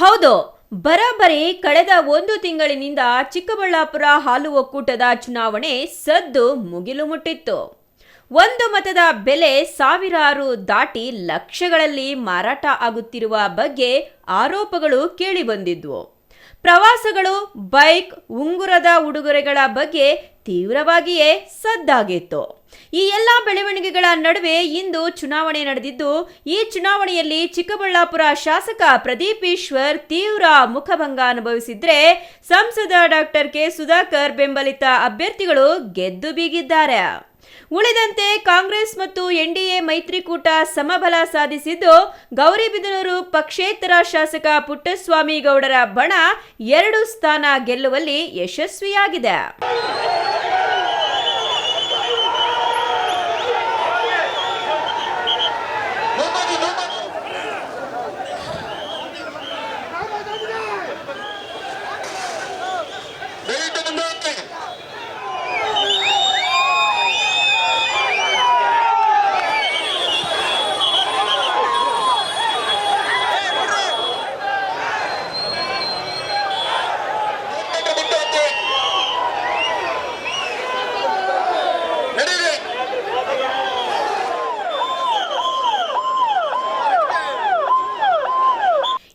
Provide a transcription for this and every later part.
ಹೌದು, ಬರಾಬರಿ ಕಳೆದ ಒಂದು ತಿಂಗಳಿನಿಂದ ಚಿಕ್ಕಬಳ್ಳಾಪುರ ಹಾಲು ಒಕ್ಕೂಟದ ಚುನಾವಣೆ ಸದ್ದು ಮುಗಿಲು ಮುಟ್ಟಿತ್ತು. ಒಂದು ಮತದ ಬೆಲೆ ಸಾವಿರಾರು ದಾಟಿ ಲಕ್ಷಗಳಲ್ಲಿ ಮಾರಾಟ ಆಗುತ್ತಿರುವ ಬಗ್ಗೆ ಆರೋಪಗಳು ಕೇಳಿಬಂದಿದ್ವು. ಪ್ರವಾಸಗಳು, ಬೈಕ್, ಉಂಗುರದ ಉಡುಗೊರೆಗಳ ಬಗ್ಗೆ ತೀವ್ರವಾಗಿಯೇ ಸದ್ದಾಗಿತ್ತು. ಈ ಎಲ್ಲ ಬೆಳವಣಿಗೆಗಳ ನಡುವೆ ಇಂದು ಚುನಾವಣೆ ನಡೆದಿದ್ದು, ಈ ಚುನಾವಣೆಯಲ್ಲಿ ಚಿಕ್ಕಬಳ್ಳಾಪುರ ಶಾಸಕ ಪ್ರದೀಪ್ ಈಶ್ವರ್ ತೀವ್ರ ಮುಖಭಂಗ ಅನುಭವಿಸಿದ್ರೆ ಸಂಸದ ಡಾಕ್ಟರ್ ಕೆ. ಸುಧಾಕರ್ ಬೆಂಬಲಿತ ಅಭ್ಯರ್ಥಿಗಳು ಗೆದ್ದು ಬೀಗಿದ್ದಾರೆ. ಉಳಿದಂತೆ ಕಾಂಗ್ರೆಸ್ ಮತ್ತು ಎನ್ಡಿಎ ಮೈತ್ರಿಕೂಟ ಸಮಬಲ ಸಾಧಿಸಿದ್ದು ಗೌರಿಬಿದನೂರು ಪಕ್ಷೇತರ ಶಾಸಕ ಪುಟ್ಟಸ್ವಾಮಿ ಗೌಡರ ಬಣ ಎರಡು ಸ್ಥಾನ ಗೆಲ್ಲುವಲ್ಲಿ ಯಶಸ್ವಿಯಾಗಿದೆ.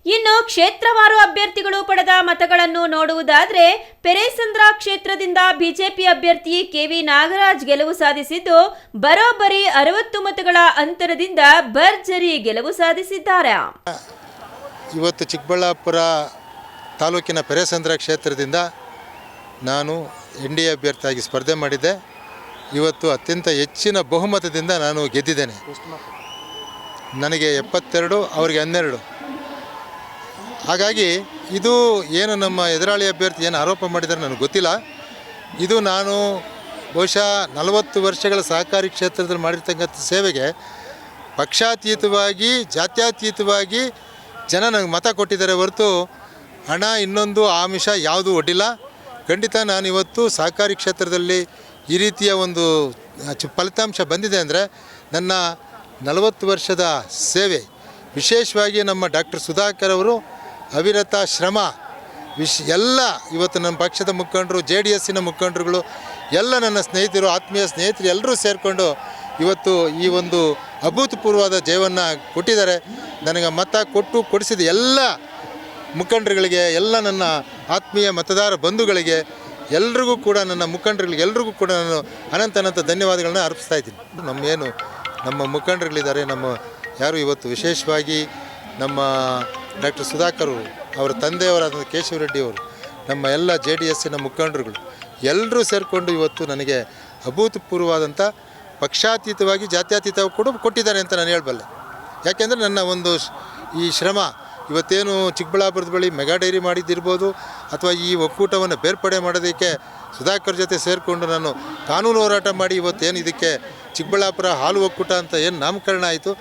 ಇನ್ನು ಕ್ಷೇತ್ರವಾರು ಅಭ್ಯರ್ಥಿಗಳು ಪಡೆದ ಮತಗಳನ್ನು ನೋಡುವುದಾದರೆ ಪೆರೇಸಂದ್ರ ಕ್ಷೇತ್ರದಿಂದ ಬಿಜೆಪಿ ಅಭ್ಯರ್ಥಿ ಕೆವಿ ನಾಗರಾಜ್ ಗೆಲುವು ಸಾಧಿಸಿದ್ದು, ಬರೋಬ್ಬರಿ ಅರವತ್ತು ಮತಗಳ ಅಂತರದಿಂದ ಭರ್ಜರಿ ಗೆಲುವು ಸಾಧಿಸಿದ್ದಾರೆ. ಇವತ್ತು ಚಿಕ್ಕಬಳ್ಳಾಪುರ ತಾಲೂಕಿನ ಪೆರೇಸಂದ್ರ ಕ್ಷೇತ್ರದಿಂದ ನಾನು ಎನ್ ಡಿ ಅಭ್ಯರ್ಥಿಯಾಗಿ ಸ್ಪರ್ಧೆ ಮಾಡಿದ್ದೆ. ಇವತ್ತು ಅತ್ಯಂತ ಹೆಚ್ಚಿನ ಬಹುಮತದಿಂದ ನಾನು ಗೆದ್ದಿದ್ದೇನೆ. ನನಗೆ ಎಪ್ಪತ್ತೆರಡು, ಅವರಿಗೆ ಹನ್ನೆರಡು. ಹಾಗಾಗಿ ಇದು ಏನು ನಮ್ಮ ಎದುರಾಳಿ ಅಭ್ಯರ್ಥಿ ಏನು ಆರೋಪ ಮಾಡಿದ್ದಾರೆ ನನಗೆ ಗೊತ್ತಿಲ್ಲ. ಇದು ನಾನು ಬಹುಶಃ ನಲವತ್ತು ವರ್ಷಗಳ ಸಹಕಾರಿ ಕ್ಷೇತ್ರದಲ್ಲಿ ಮಾಡಿರ್ತಕ್ಕಂಥ ಸೇವೆಗೆ ಪಕ್ಷಾತೀತವಾಗಿ, ಜಾತ್ಯಾತೀತವಾಗಿ ಜನ ನನಗೆ ಮತ ಕೊಟ್ಟಿದ್ದಾರೆ ಹೊರತು ಹಣ, ಇನ್ನೊಂದು ಆಮಿಷ ಯಾವುದೂ ಒಡ್ಡಿಲ್ಲ. ಖಂಡಿತ ನಾನು ಇವತ್ತು ಸಹಕಾರಿ ಕ್ಷೇತ್ರದಲ್ಲಿ ಈ ರೀತಿಯ ಒಂದು ಫಲಿತಾಂಶ ಬಂದಿದೆ ಅಂದರೆ ನನ್ನ ನಲವತ್ತು ವರ್ಷದ ಸೇವೆ, ವಿಶೇಷವಾಗಿ ನಮ್ಮ ಡಾಕ್ಟರ್ ಸುಧಾಕರ್ ಅವರು ಅವಿರತ ಶ್ರಮ, ವಿಶ್ ಎಲ್ಲ ಇವತ್ತು ನನ್ನ ಪಕ್ಷದ ಮುಖಂಡರು, ಜೆ ಡಿ ಎಸ್ಸಿನ ಮುಖಂಡರುಗಳು, ಎಲ್ಲ ನನ್ನ ಸ್ನೇಹಿತರು, ಆತ್ಮೀಯ ಸ್ನೇಹಿತರು ಎಲ್ಲರೂ ಸೇರಿಕೊಂಡು ಇವತ್ತು ಈ ಒಂದು ಅಭೂತಪೂರ್ವವಾದ ಜಯವನ್ನು ಕೊಟ್ಟಿದ್ದಾರೆ. ನನಗೆ ಮತ ಕೊಟ್ಟು ಕೊಡಿಸಿದ ಎಲ್ಲ ಮುಖಂಡರುಗಳಿಗೆ, ಎಲ್ಲ ನನ್ನ ಆತ್ಮೀಯ ಮತದಾರ ಬಂಧುಗಳಿಗೆ, ಎಲ್ರಿಗೂ ಕೂಡ ನನ್ನ ಮುಖಂಡರುಗಳಿಗೆ, ಎಲ್ರಿಗೂ ಕೂಡ ನಾನು ಅನಂತ ಅನಂತ ಧನ್ಯವಾದಗಳನ್ನ ಅರ್ಪಿಸ್ತಾ ಇದ್ದೀನಿ. ನಮ್ಮ ಏನು ನಮ್ಮ ಮುಖಂಡರುಗಳಿದ್ದಾರೆ, ನಮ್ಮ ಯಾರು ಇವತ್ತು ವಿಶೇಷವಾಗಿ ನಮ್ಮ ಡಾಕ್ಟರ್ ಸುಧಾಕರ್ ಅವರು, ಅವರ ತಂದೆಯವರಾದ ಕೇಶವರೆಡ್ಡಿ ಅವರು ನಮ್ಮ ಎಲ್ಲ ಜೆ ಡಿ ಎಸ್ಸಿನ ಮುಖಂಡರುಗಳು ಎಲ್ಲರೂ ಸೇರಿಕೊಂಡು ಇವತ್ತು ನನಗೆ ಅಭೂತಪೂರ್ವವಾದಂಥ ಪಕ್ಷಾತೀತವಾಗಿ ಜಾತ್ಯತೀತ ಕೂಡ ಕೊಟ್ಟಿದ್ದಾರೆ ಅಂತ ನಾನು ಹೇಳಬಲ್ಲೆ. ಯಾಕೆಂದರೆ ನನ್ನ ಒಂದು ಈ ಶ್ರಮ ಇವತ್ತೇನು ಚಿಕ್ಕಬಳ್ಳಾಪುರದ ಬಳಿ ಮೆಗಾ ಡೈರಿ ಮಾಡಿದ್ದಿರ್ಬೋದು ಅಥವಾ ಈ ಒಕ್ಕೂಟವನ್ನು ಬೇರ್ಪಡೆ ಮಾಡೋದಕ್ಕೆ ಸುಧಾಕರ್ ಜೊತೆ ಸೇರಿಕೊಂಡು ನಾನು ಕಾನೂನು ಹೋರಾಟ ಮಾಡಿ ಇವತ್ತೇನು ಇದಕ್ಕೆ ಚಿಕ್ಕಬಳ್ಳಾಪುರ ಹಾಲು ಒಕ್ಕೂಟ ಅಂತ ಏನು ನಾಮಕರಣ ಆಯಿತು